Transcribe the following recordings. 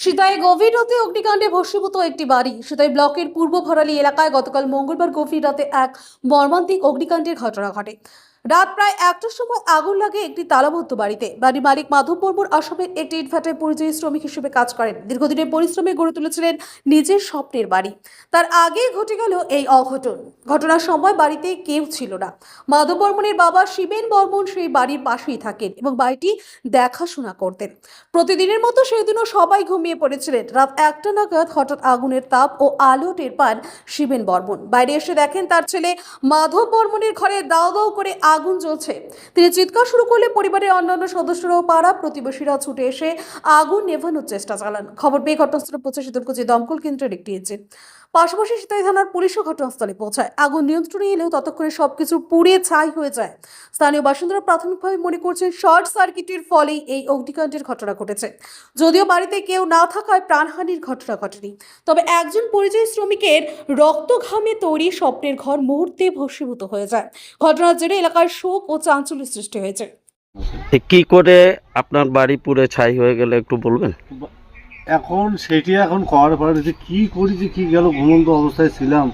সিতাই গভীর রাতে অগ্নিকাণ্ডে ভস্মীভূত একটি বাড়ি। সিতাই ব্লকের পূর্ব ভরালি এলাকায় গতকাল মঙ্গলবার গভীর রাতে এক মর্মান্তিক অগ্নিকাণ্ডের ঘটনা ঘটে। রাত প্রায় একটার সময় আগুন লাগে একটি তালাবদ্ধ বাড়িতে। বাড়ির মালিক মাধব বর্মর আসামের একটি ইটভাটায় পরিযায়ী শ্রমিক হিসেবে কাজ করেন। দীর্ঘদিনের পরিশ্রমে গড়ে তুলেছিলেন নিজের স্বপ্নের বাড়ি। তার আগেই ঘটে গেল এই অঘটন। ঘটনার সময় বাড়িতে কেউ ছিল না। মাধব বর্মনের বাবা শিবেন বর্মন সেই বাড়ির পাশেই থাকেন এবং বাড়িটি দেখাশোনা করতেন। প্রতিদিনের মতো সেদিনও সবাই ঘুমিয়ে পড়েছিলেন। রাত একটা নাগাদ হঠাৎ আগুনের তাপ ও আলো টের পান শিবেন বর্মন বাইরে এসে দেখেন তার ছেলে মাধব বর্মনের ঘরে দাও দাও করে আগুন জ্বলছে। তিনি চিৎকার শুরু করলে পরিবারের অন্যান্য সদস্যরাও পাড়া প্রতিবেশীরা ছুটে এসে আগুন নেভানোর চেষ্টা চালান। খবর পেয়ে ঘটনাস্থলে পৌঁছে শীতলকুচি দমকল কেন্দ্রের একটি ইঞ্জিন পাশাপাশি সীতাই থানার পুলিশও ঘটনাস্থলে পৌঁছায়। আগুন নিয়ন্ত্রণে এলেও ততক্ষণে সবকিছু পুড়ে ছাই হয়ে যায়। স্থানীয় বাসিন্দারা প্রাথমিকভাবে মনে করছেন শর্ট সার্কিটের ফলেই এই অগ্নিকাণ্ডের ঘটনা ঘটেছে। যদিও বাড়িতে কেউ না থাকায় প্রাণহানির ঘটনা ঘটেনি। তবে একজন পরিযায়ী শ্রমিকের রক্ত ঘামে তৈরি স্বপ্নের ঘর মুহূর্তে ভস্মীভূত হয়ে যায়। ঘটনার জেরে এলাকার শোক ও চাঞ্চল্য সৃষ্টি হয়েছে। কি করে আপনার বাড়ি পুরে ছাই হয়ে গেলে একটু বলবেন? এখন সেটি এখন করার পরে যে কী করেছি কি গেল ঘুমন্ত অবস্থায় ছিলাম।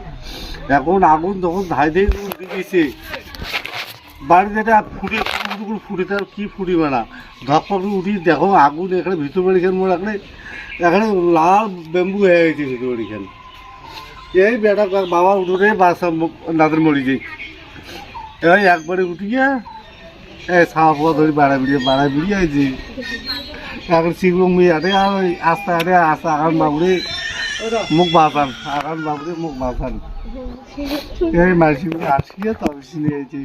এখন আগুন যখন ধাই ধাই গেছে, বাড়িতে এটা ফুটে টুকুর ফুটে, তার কী ফুটিবে না? ধপ্পা উঠি, দেখো আগুন এখানে ভিতর বাড়িখান মোড় এখানে এখানে লাল বেম্বু হয়ে গেছে ভিতর বাড়িখান। এই বেটা বাবা উঠে বাসা নাদের মরি যাই এই একবারে উঠিয়ে এই পোয়া ধরে বাড়া বেরিয়ে বাড়া বেরিয়ে আইছি। এখন শিখলুম মেয়ে আরে আস্তে আরে আস্তে আগান বাবুরে মুখ বাঁচান আগান বাবুরে মুখ বাঁচান। এই মাসিগুলো আসিয়ে তবে ইয়ে করি